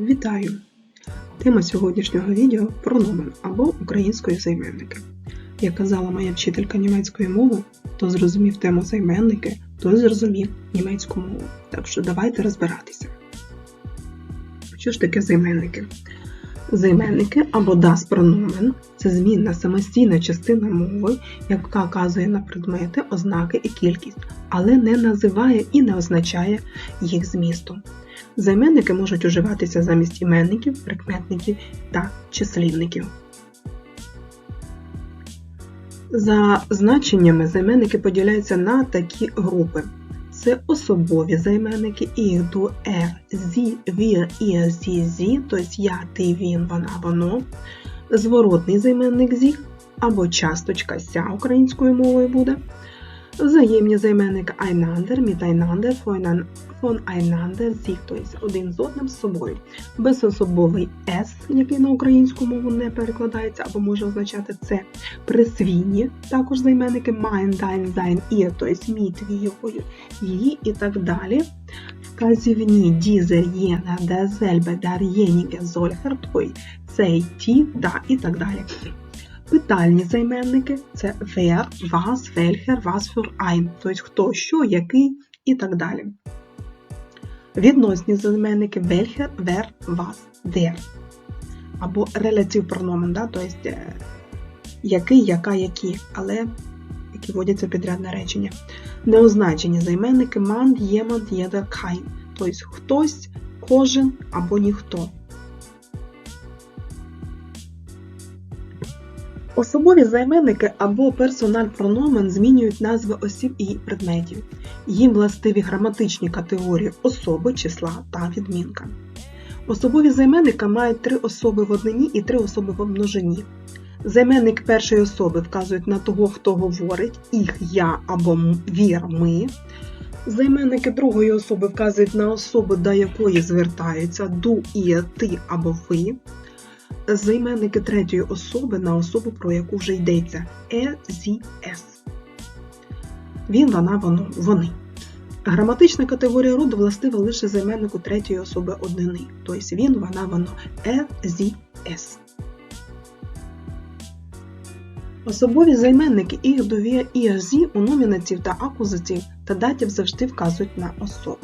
Вітаю! Тема сьогоднішнього відео прономен або української займенники. Як казала моя вчителька німецької мови, хто зрозумів тему займенники, той зрозумів німецьку мову. Так що давайте розбиратися. Що ж таке займенники? Займенники або das Pronomen – це змінна самостійна частина мови, яка вказує на предмети, ознаки і кількість, але не називає і не означає їх змісту. Займенники можуть уживатися замість іменників, прикметників та числівників. За значеннями займенники поділяються на такі групи. Це особові займенники, їх до er, зі, вір, і, зі, зі, тобто я, ти, він, вона, воно. Зворотний займенник зіх або часточка ся українською мовою буде. Взаємні займенники einander, miteinander, voneinander, voneinander, sich, тобто один з одним з собою. Безособовий S, який на українську мову не перекладається або може означати це. Присвійні, також займенники mein, dein, sein, ihr, тобто мій, твій, його, її і так далі. Вказівні dieser, jener, derselbe, derjenige, solcher, той, цей, ті, та і так далі. Питальні займенники це wer, was, welcher, was für ein, тобто хто, що, який і так далі. Відносні займенники welcher, wer, was, der. Або релятив прономен, да? тобто е, який, яка, які, але які вводяться в підрядне речення. Неозначені займенники man, jemand, jeder, kein, тобто хтось, кожен або ніхто. Особові займенники або персональ прономен змінюють назви осіб і предметів. Їм властиві граматичні категорії особи, числа та відмінка. Особові займенника мають три особи в однині і три особи в множині. Займенник першої особи вказують на того, хто говорить, їх я або вір ми. Займенники другої особи вказують на особу, до якої звертаються ду і ти або ви займенники третьої особи на особу, про яку вже йдеться е, зі. Він, вона, воно, вони. Граматична категорія роду властива лише займеннику третьої особи однини, тобто він, вона, воно, е, зі, ес. Особові займенники їх довія і у номінатів та акузатів та датів завжди вказують на особу.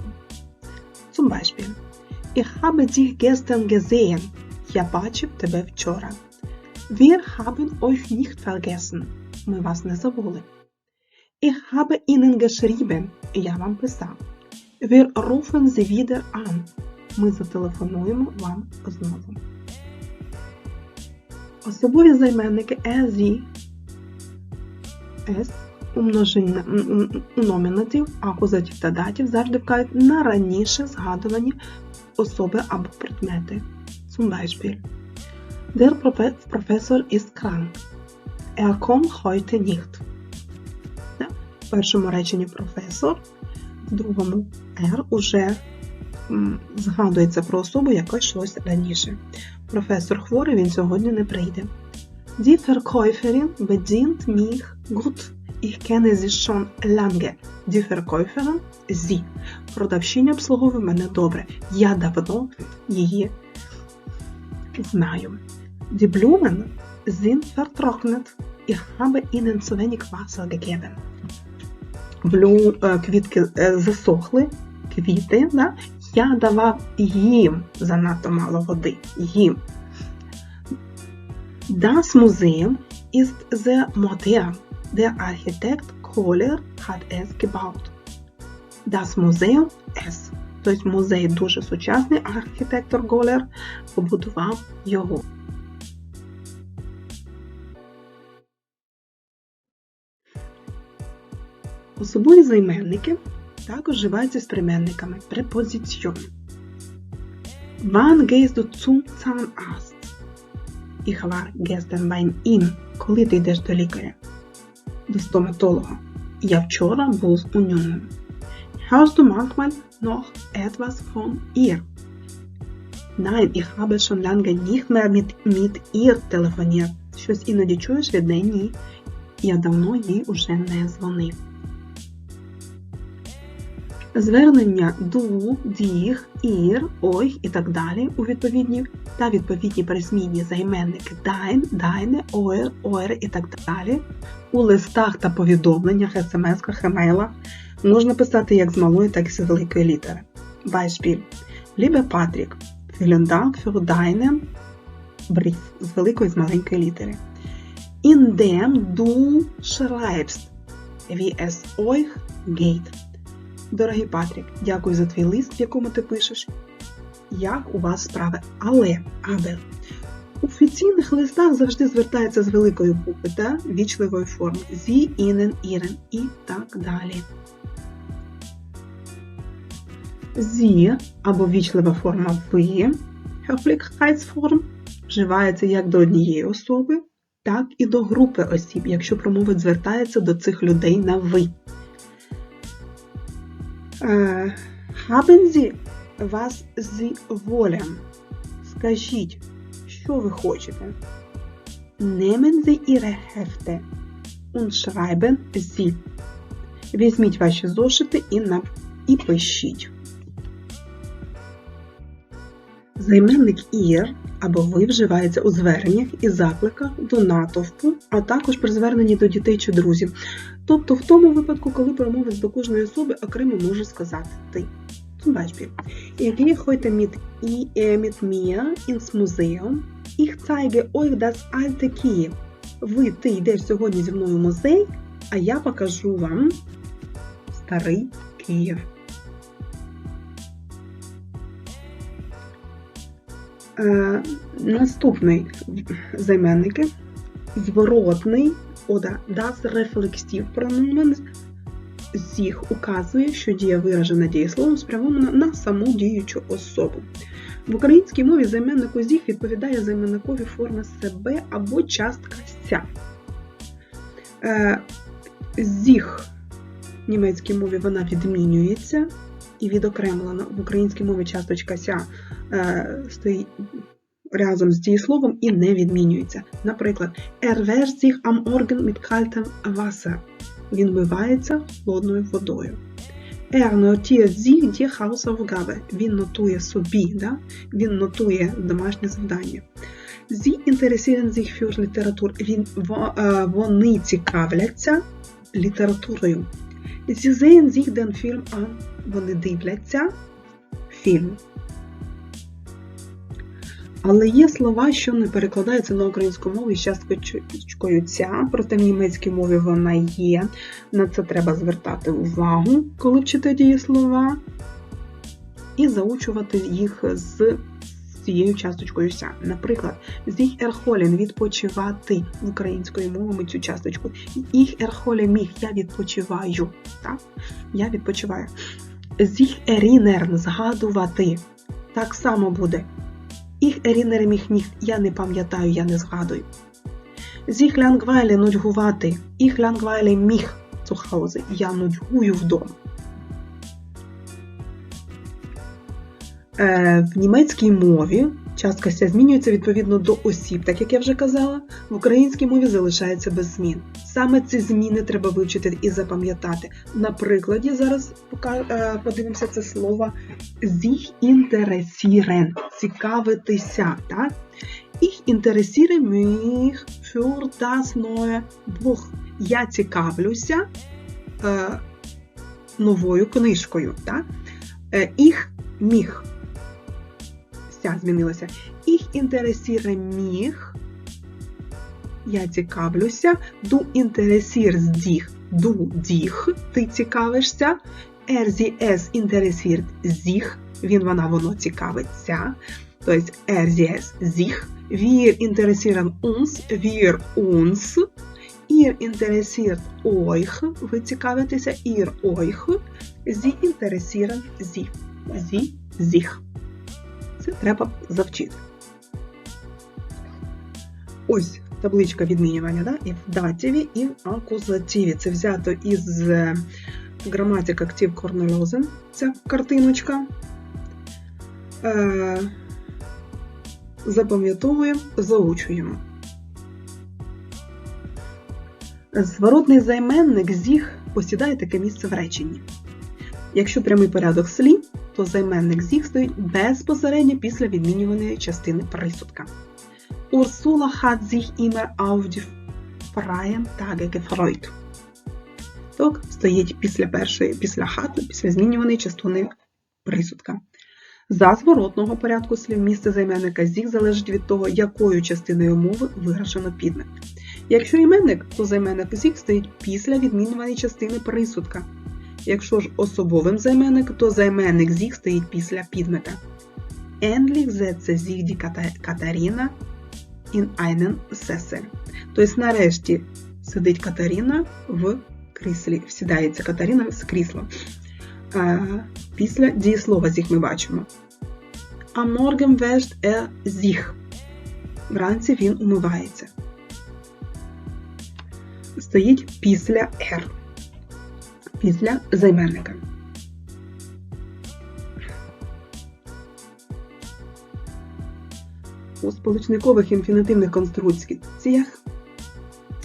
Zum Beispiel. Ich habe dich gestern gesehen. Я бачив тебе вчора. Wir haben euch nicht vergessen. Ми вас не забули. Ich habe Ihnen geschrieben. Я вам писав. Wir rufen Sie wieder an. Ми зателефонуємо вам знову. Особові займенники «езі», множині у номінатів, акузатів та датів завжди вказують на раніше згадувані особи або предмети. Zum Beispiel. Der Professor ist krank. Er kommt heute nicht. В першому реченні професор, в другому R уже згадується про особу, яка йшлося раніше. Професор хворий, він сьогодні не прийде. Die Verkäuferin bedient mich gut. Ich kenne sie schon lange. Die Verkäuferin – sie. Продавщиня обслуговує мене добре. Я давно її знаю. Die Blumen sind vertrocknet. Ich habe ihnen zu wenig Wasser gegeben. Блю, квітки засохли, квіти, да? я давав їм занадто мало води. Їм. Das Museum ist sehr modern. Der Architekt Kohler hat es gebaut. Das Museum ist Тобто музей дуже сучасний, а архітектор Голер побудував його. Особові займенники також вживаються з прийменниками препозиціон. Wann gehst du zum Zahnarzt? Ich war gestern beim ihm. Коли ти йдеш до лікаря? До стоматолога. Я вчора був у ньому. Hörst du manchmal noch etwas von ihr? Nein, ich habe schon lange nicht mehr mit, mit ihr telefoniert. Щось іноді чуєш від неї? Ні. Я давно їй уже не дзвонив. Звернення du, dich, ihr, euch і так далі у відповідні та відповідні пересмінні займенники dein, deine, euer, eure і так далі. У листах та повідомленнях, смс-ках, емейлах можна писати як з малої, так і з великої літери. Beispiel. Liebe Patrick, vielen Dank für з великої з маленької літери. Indem du schreibst, wie es euch. Дорогий Патрік, дякую за твій лист, в якому ти пишеш. Як у вас справи? Але, абе, у офіційних листах завжди звертається з великої букви та вічливої форми. Зі, інен, ірен і так далі. Зі або вічлива форма ви, Höflichkeitsform, вживається як до однієї особи, так і до групи осіб, якщо промовець звертається до цих людей на ви. Haben Sie was Sie wollen? Скажіть, що ви хочете? Nehmen Sie Ihre Hefte und schreiben Sie. Візьміть ваші зошити і, на... і пишіть. Займенник «ihr» або «ви» вживається у зверненнях і закликах до натовпу, а також при зверненні до дітей чи друзів. Тобто в тому випадку, коли промовець до кожної особи окремо може сказати ти. Beispiel. Ich gehe heute mit, äh, mit mir ins Museum. Ich zeige euch das alte Kiev. Ви, ти йдеш сьогодні зі мною в музей, а я покажу вам старий Київ. Наступний займенники. Зворотний oder das Reflexiv-Pronomen sich указує, що дія виражена дієсловом спрямована на саму діючу особу. В українській мові займеннику зіх відповідає займенникові форми себе або частка ся. Е, зіх в німецькій мові вона відмінюється і відокремлена. В українській мові часточка ся е, стоїть разом з дієсловом і не відмінюється. Наприклад, er wäscht sich am Morgen mit kaltem Wasser. Він вмивається холодною водою. Er notiert sich die Hausaufgabe. Він нотує собі, да? він нотує домашнє завдання. Sie interessieren sich für Literatur. Він, вони цікавляться літературою. Sie sehen sich den Film an. Вони дивляться фільм. Але є слова, що не перекладаються на українську мову з часткою ця, проте в німецькій мові вона є. На це треба звертати увагу, коли вчите дієслова, і заучувати їх з цією часточкою ся. Наприклад, «sich erholen» – відпочивати українською мовою цю часточку. «Ich erhole mich» – я відпочиваю. Так? Я відпочиваю. «Sich ерінерн – згадувати. Так само буде. Іх ерінер nicht. Я не пам'ятаю, я не згадую. Зіх langweile – нудьгувати. Іх langweile міх цухаузи. Я нудьгую вдома. Е, в німецькій мові частка ся змінюється відповідно до осіб, так як я вже казала, в українській мові залишається без змін. Саме ці зміни треба вивчити і запам'ятати. На прикладі зараз е, подивимося це слово sich interessieren – цікавитися. Так? Ich interessiere mich für das neue Buch. Я цікавлюся е, новою книжкою. Так? Е, ich mich змінилося. Ich interessiere mich. Я цікавлюся. Du interessierst dich. Du dich. Ти цікавишся. Er, sie, es interessiert. Він, вона, воно цікавиться. Тобто er, es, sich. Wir interessieren uns. Wir uns. Ihr interessiert euch. Ви цікавитеся. Ihr euch. Sie interessieren sie. Sie, sich. Це треба завчити. Ось табличка відмінювання да? і в дативі, і в акузативі. Це взято із граматик актив Корнельозен, ця картиночка. Е, Запам'ятовуємо, заучуємо. Зворотний займенник зіх посідає таке місце в реченні. Якщо прямий порядок слів, то займенник зіх стоїть безпосередньо після відмінюваної частини присудка. Урсула hat sich immer auf die freien. Так, стоїть після першої, після хату, після змінюваної частини присудка. За зворотного порядку слів місце займенника зіх залежить від того, якою частиною мови виражено підмет. Якщо іменник, то займенник зіх стоїть після відмінюваної частини присудка. Якщо ж особовим займенник, то займенник зіх стоїть після підмета. Endlich setze sich die Katharina in einen Sessel. Тобто, нарешті сидить Катаріна в кріслі. Сідається Катаріна з крісла. А, після дієслова зіх ми бачимо. Am Morgen wäscht er sich. Вранці він умивається. Стоїть після R. Після займенника. У сполучникових інфінітивних конструкціях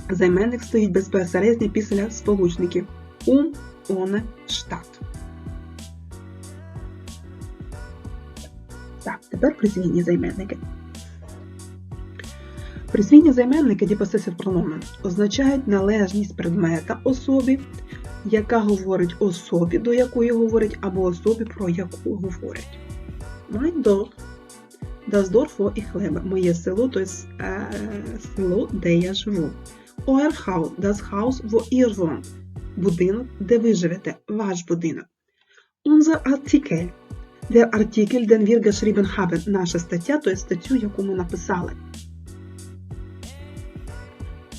займенник стоїть безпосередньо після сполучників ум, оне, штат. Так, тепер присвійні займенники. Присвійні займенники possessive pronomen означають належність предмета особі, яка говорить особі, до якої говорять, або особі, про яку говорять. Mein Dorf. Das Dorf, wo ich lebe. Моє село, то є е, село, де я живу. Euer Haus. Das Haus, wo ihr wohnt. Будинок, де ви живете. Ваш будинок. Unser Artikel. Der Artikel, den wir geschrieben haben. Наша стаття, то є статтю, яку ми написали.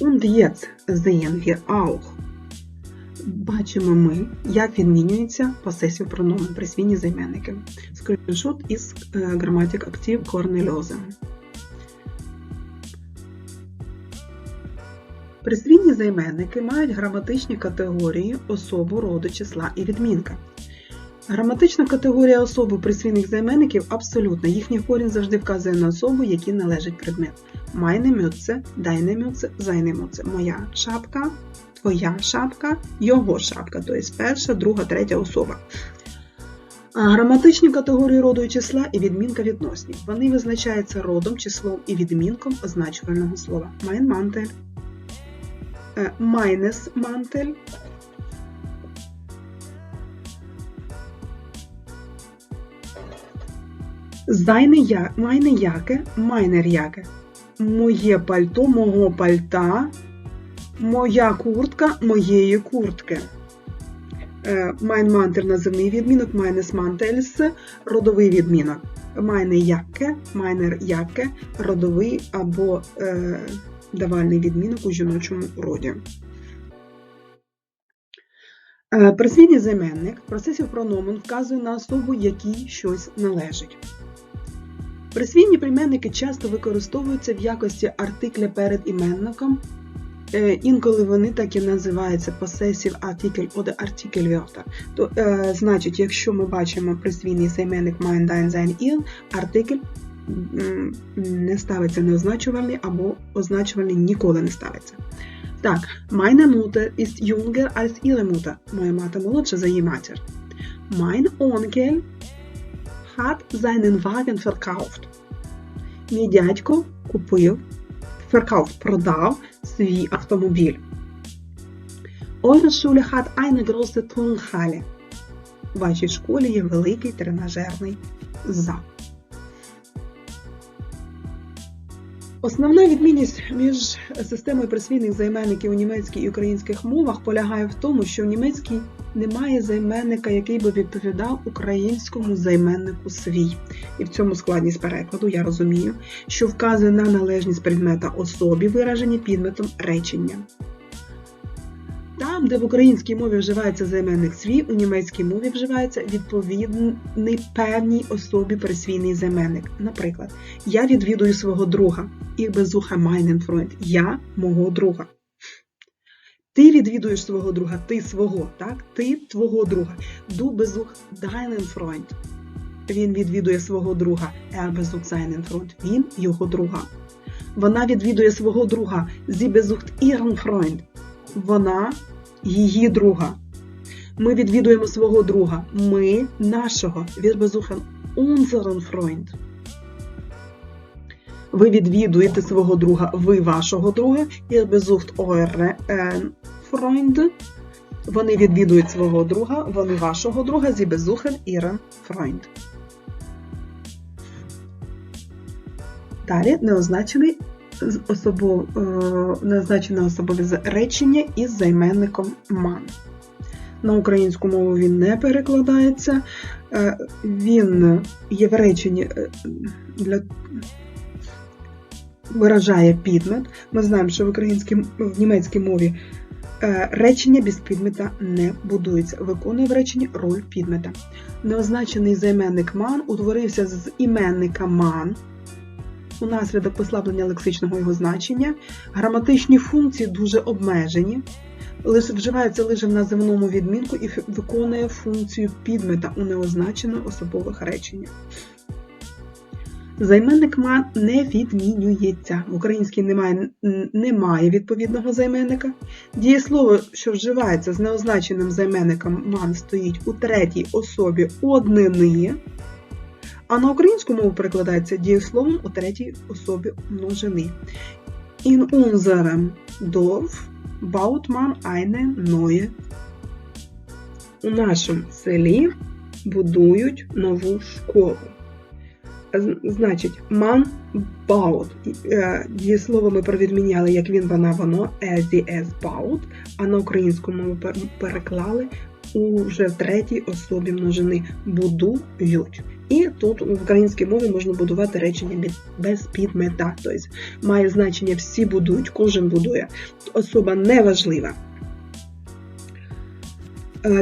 Und jetzt sehen wir auch. Бачимо ми, як відмінюється possessive pronomen, присвійні займенники. Скріншот із граматик актив Корнельоза. Присвійні займенники мають граматичні категорії особу, роду, числа і відмінка. Граматична категорія особи присвійних займенників абсолютна. Їхній корінь завжди вказує на особу, якій належить предмет. Meine Mütze, deine Mütze, seine Mütze. Моя шапка, твоя шапка, його шапка, тобто перша, друга, третя особа. Граматичні категорії роду і числа і відмінка відносні. Вони визначаються родом, числом і відмінком означувального слова. Mein Mantel, е, meines Mantel, Зайне я, майне яке, майнер яке. Моє пальто, мого пальта, моя куртка, моєї куртки. Майн мантер називний відмінок, майнес мантельс родовий відмінок. Майне яке, майнер яке, родовий або е, давальний відмінок у жіночому роді. Е, Присвійний займенник процесів прономен вказує на особу, якій щось належить. Присвійні прийменники часто використовуються в якості артикля перед іменником. Е, Інколи вони так і називаються possessive article або article wörter. То, е, значить, якщо ми бачимо присвійний займенник mein, dein, sein, ihr, артикль не ставиться неозначувальний або означувальний ніколи не ставиться. Так, meine Mutter ist jünger als ihre Mutter. Моя мати молодша за її матір. Mein Onkel hat seinen Wagen verkauft. Мій дядько купив, verkauft, продав свій автомобіль. Eure hat eine große Turnhalle. У вашій школі є великий тренажерний зал. Основна відмінність між системою присвійних займенників у німецькій і українських мовах полягає в тому, що в німецькій немає займенника, який би відповідав українському займеннику свій. І в цьому складність перекладу я розумію, що вказує на належність предмета особі, виражені підметом речення. Там, де в українській мові вживається займенник свій, у німецькій мові вживається відповідний певній особі присвійний займенник. Наприклад, я відвідую свого друга. Ich besuche meinen Freund. Я мого друга. Ти відвідуєш свого друга, ти свого, так? Ти твого друга. Du besuchst deinen Freund. Він відвідує свого друга. Er besucht seinen Freund. Він його друга. Вона відвідує свого друга. Sie besucht ihren Freund. Вона її друга. Ми відвідуємо свого друга. Ми нашого. Wir besuchen unseren Freund. Ви відвідуєте свого друга, ви вашого друга. Ihr besucht euren Freund. Вони відвідують свого друга, вони вашого друга. Sie besuchen ihren Freund. Далі неозначений особов, неозначене особове речення із займенником man. На українську мову він не перекладається. Він є в реченні для виражає підмет. Ми знаємо, що в українській в німецькій мові речення без підмета не будується, виконує в реченні роль підмета. Неозначений займенник ман утворився з іменника ман. Унаслідок послаблення лексичного його значення, граматичні функції дуже обмежені, лише вживається лише в називному відмінку і виконує функцію підмета у неозначено особових реченнях. Займенник ма не відмінюється. В українській немає немає відповідного займенника. Дієслово, що вживається з неозначеним займенником ман, стоїть у третій особі однини, а на українську мову перекладається дієсловом у третій особі множини. In unserem Dorf baut man eine neue. У нашому селі будують нову школу. Значить, man baut. Дієслово ми провідміняли, як він, вона, воно, as, as baut, а на українську мову переклали уже в третій особі множини будують. І тут в українській мові можна будувати речення без підмета. Тобто має значення всі будують, кожен будує. Особа неважлива.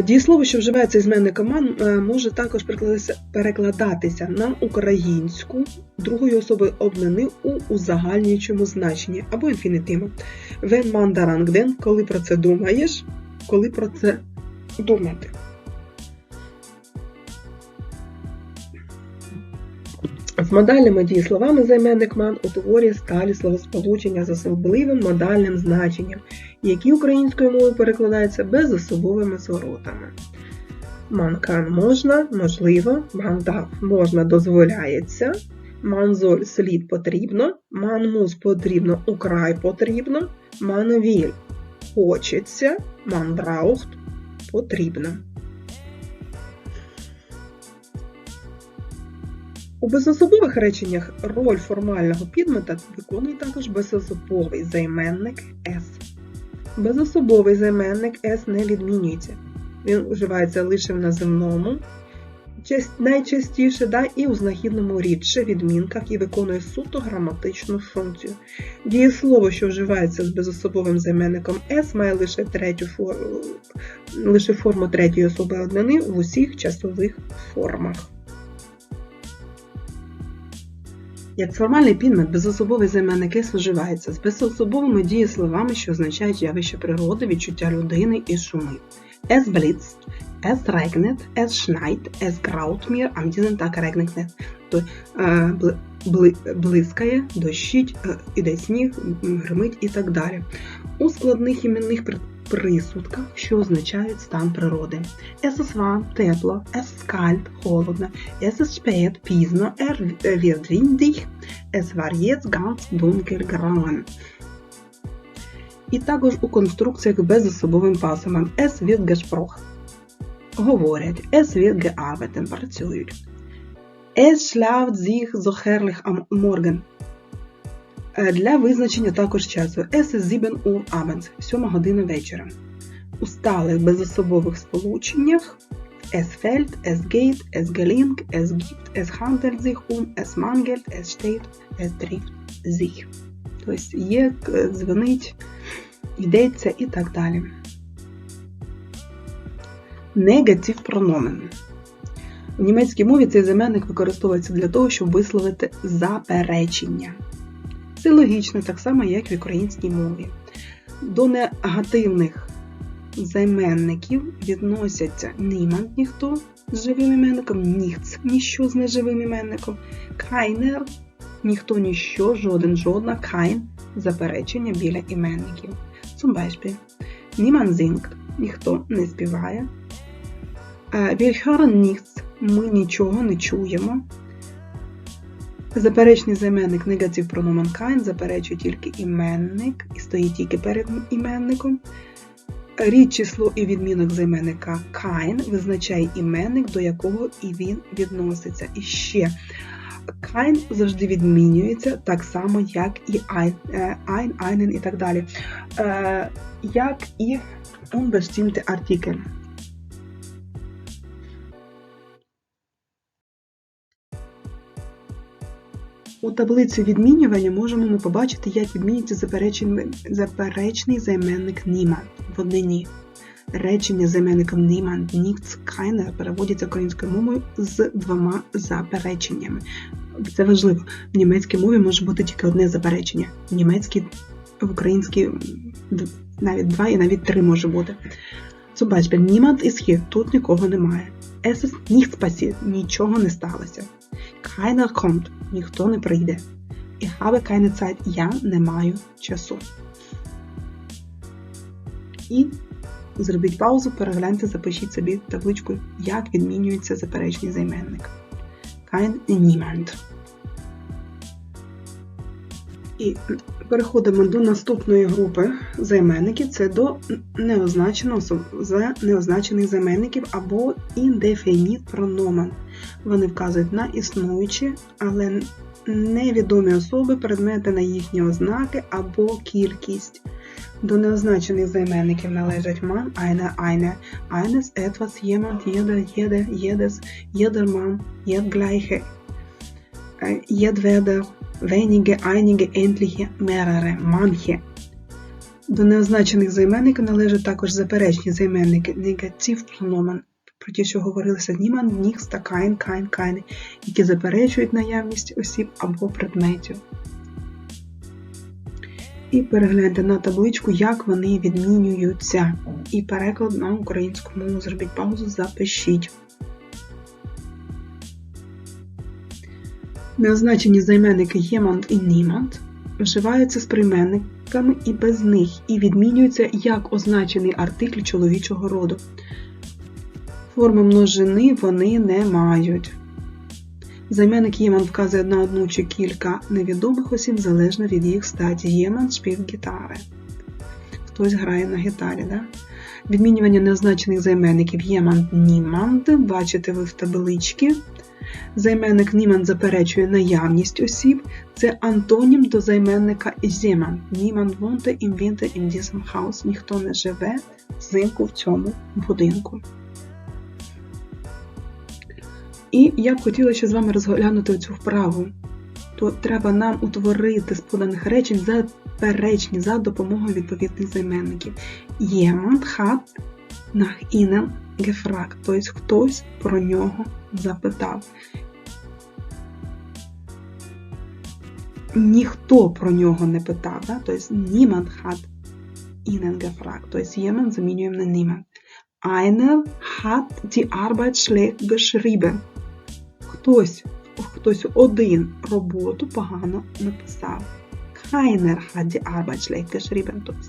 Дієслово, що вживається із менником ман, може також перекладатися на українську другої особи обнини у узагальнюючому значенні або інфінітиву. Man daran коли про це думаєш, коли про це думати. З модальними дієсловами займенник ман утворює сталі словосполучення з особливим модальним значенням, які українською мовою перекладаються безособовими зворотами. Манкан можна, можливо, мандав можна дозволяється, манзоль слід потрібно, манмус потрібно украй потрібно, манвіль хочеться, мандраухт потрібно. У безособових реченнях роль формального підмета виконує також безособовий займенник S. Безособовий займенник S не відмінюється. Він вживається лише в називному, найчастіше да, і у знахідному рідше відмінках і виконує суто граматичну функцію. Дієслово, що вживається з безособовим займенником S, має лише третю форму, лише форму третьої особи однини в усіх часових формах. Як формальний підмет, безособовий займенник «es» вживається з безособовими дієсловами, що означають явище природи, відчуття людини і шуми. Es blitzt, es regnet, es schneit, es graut mir, am diesem Tag regnet es. То блискає, дощить, іде сніг, гримить і так далі. У складних іменних присудках, що означають стан природи. Warm – тепло, kalt – холодно, spät – пізно, er jetzt ganz dunkel grauen. І також у конструкціях безособовим пасовим es wird gesprochen. Говорять, es wird gearbeitet – працюють. Am Morgen. Для визначення також часу Es ist 7 Uhr abends, 7 година вечора. У сталих безособових сполученнях Es fällt, es geht, es gelingt, es gibt, es handelt sich um, es mangelt, es steht, es trifft sich. Тобто є, дзвонить, йдеться і так далі. Негатив прономен. В німецькій мові цей заменник використовується для того, щоб висловити заперечення. Це логічно, так само, як в українській мові. До негативних займенників відносяться німанд ніхто з живим іменником, ніхц ніщо з неживим іменником, кайнер ніхто ніщо, жоден, жодна, кайн заперечення біля іменників. Beispiel, niemand singt, ніхто не співає, Wir hören. Ми нічого не чуємо. Заперечний займенник негатив прономен kein заперечує тільки іменник і стоїть тільки перед іменником. Рід число і відмінок займенника kein визначає іменник, до якого і він відноситься. І ще kein завжди відмінюється так само, як і ein, е, ein einen і так далі. Е, Як і unbestimmte Artikel. У таблиці відмінювання можемо ми побачити, як відмінюється заперечний, заперечний займенник niemand в однині. Речення займенником niemand, nichts, keiner переводяться українською мовою з двома запереченнями. Це важливо. В німецькій мові може бути тільки одне заперечення. В німецькій, в українській навіть два і навіть три може бути. Beispiel, niemand ist hier, тут нікого немає. Ist nichts passiert, нічого не сталося. Keiner kommt, ніхто не прийде. Ich habe keine Zeit, я не маю часу. І зробіть паузу, перегляньте, запишіть собі табличку, як відмінюється заперечний займенник. Kein niemand. І переходимо до наступної групи займенників. Це до неозначеного за неозначених займенників або індефініт прономен. Вони вказують на існуючі, але невідомі особи, предмети на їхні ознаки або кількість. До неозначених займенників належать man, eine, eine, eines, etwas, jemand, jeder, jede, jedes, jedermann, jedgleiche, jedweder, wenige, einige, endliche, mehrere, manche. До неозначених займенників належать також заперечні займенники, негатив прономен, про ті, що говорилося niemand, nichts та kein, kein, keine, які заперечують наявність осіб або предметів. І перегляньте на табличку, як вони відмінюються. І переклад на українську мову. Зробіть паузу, запишіть. Неозначені займенники jemand і niemand вживаються з прийменниками і без них, і відмінюються як означений артикль чоловічого роду. Форми множини вони не мають. Займенник Єман вказує на одну чи кілька невідомих осіб залежно від їх статі. Єман спів гітари. Хтось грає на гітарі. Да? Відмінювання неозначених займенників Єман Німанд. Бачите ви в табличці. Займенник Німан заперечує наявність осіб. Це антонім до займенника Зєман. Німан вонте ім вінте ім дісм хаус. Ніхто не живе взимку в цьому будинку. І я б хотіла ще з вами розглянути цю вправу. То треба нам утворити з поданих речень заперечні за допомогою відповідних займенників. Jemand hat nach ihnen gefragt, тобто хтось про нього запитав. Ніхто про нього не питав, да? тобто niemand hat ihnen gefragt, тобто jemand замінюємо на niemand. Einer hat die Arbeit schlecht geschrieben хтось, хтось один роботу погано написав. Keiner hat die Arbeit schlecht geschrieben. Тобто,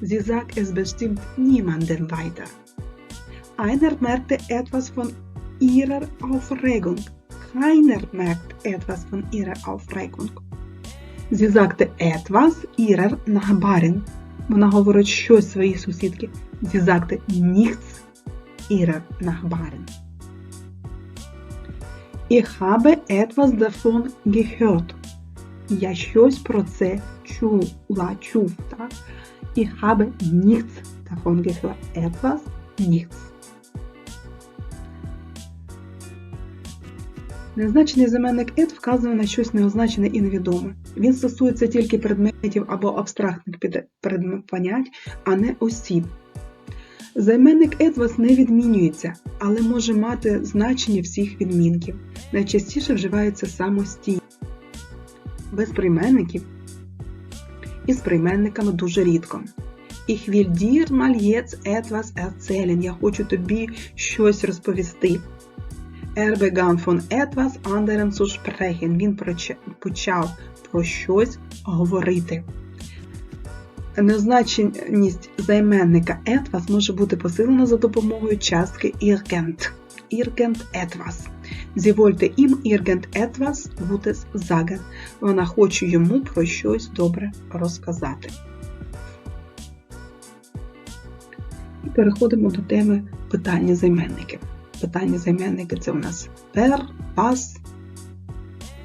Sie sagt es bestimmt niemandem weiter. Einer merkte etwas von ihrer Aufregung. Keiner merkt etwas von ihrer Aufregung. Sie sagte etwas ihrer Nachbarin. Вона говорить щось своїй сусідки. Sie sagte nichts ihrer Nachbarn. Ich habe etwas davon gehört. Я щось про це чула, чув. Так? Ich habe nichts davon gehört. Etwas, nichts. Незначений заменник «et» вказує на щось неозначене і невідоме. Він стосується тільки предметів або абстрактних понять, а не осіб. Займенник etwas не відмінюється, але може мати значення всіх відмінків. Найчастіше вживається самостійно, без прийменників і з прийменниками дуже рідко. Ich will dir mal jetzt etwas erzählen. Я хочу тобі щось розповісти. Er begann von etwas anderem zu sprechen. Він почав про щось говорити. Незначеність займенника etwas може бути посилена за допомогою частки irgend. Irgend etwas. Sie wollte ihm irgend etwas Gutes sagen. Вона хоче йому про щось добре розказати. І переходимо до теми питання займенників. Питання займенники це у нас пер, пас,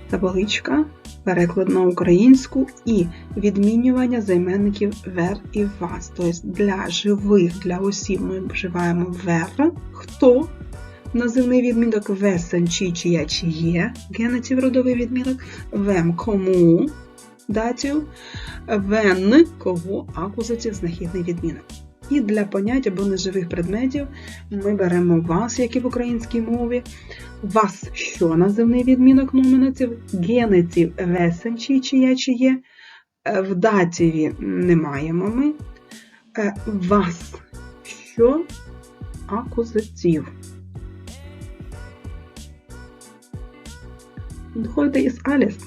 табличка, переклад на українську і відмінювання займенників вер і вас. Тобто для живих, для осіб ми вживаємо вер, хто, називний відмінок весен, чи, чия, чиє, генетів родовий відмінок, вем, кому, датів, вен, кого, акузатів, знахідний відмінок. І для понять або неживих предметів ми беремо вас, як і в українській мові, вас, що називний відмінок номінатив, генетів весен, чи чия чиє, Е, в датіві не маємо ми, Е, вас, що? Акузатив. Доходите із Аліс,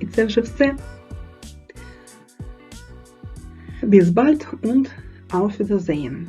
і це вже все. Bis bald und auf Wiedersehen.